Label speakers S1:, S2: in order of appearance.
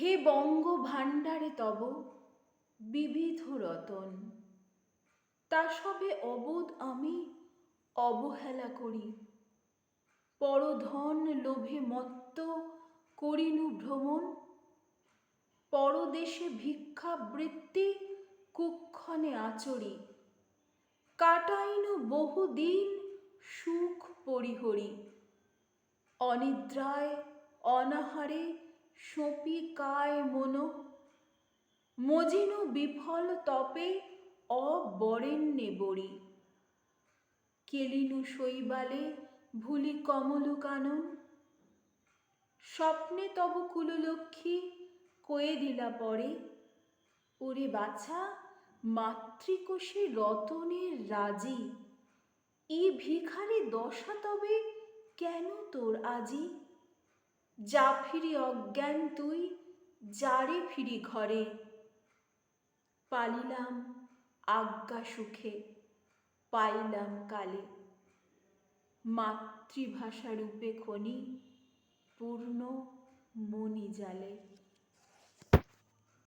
S1: হে বঙ্গ ভাণ্ডারে তব বিবিধ রতন। তা সবে অবোধ আমি অবহেলা করি। পরধন লোভে মত্ত করিনু ভ্রমণ। পরদেশে ভিক্ষাবৃত্তি কুক্ষণে আচরি। কাটাইনু বহুদিন সুখ পরিহরি। অনিদ্রায়, অনাহারে সঁপি কায় মন। মজিনু বিফল তপে অবরেণ্যে বরি কেলিনু শৈবালে ভুলি কমল কানন। স্বপ্নে তব কুললক্ষ্মী কয়ে দিলা পরে। ওরে বাছা, মাতৃকোষে রতনের রাজি। ই ভিখারি দশা তবে কেন তোর আজি? যা ফিরি অজ্ঞান তুই, যারে ফিরি ঘরে। পালিলাম আজ্ঞা সুখে, পাইলাম কালে। মাতৃভাষা রূপে খনি, পূর্ণ মনি জালে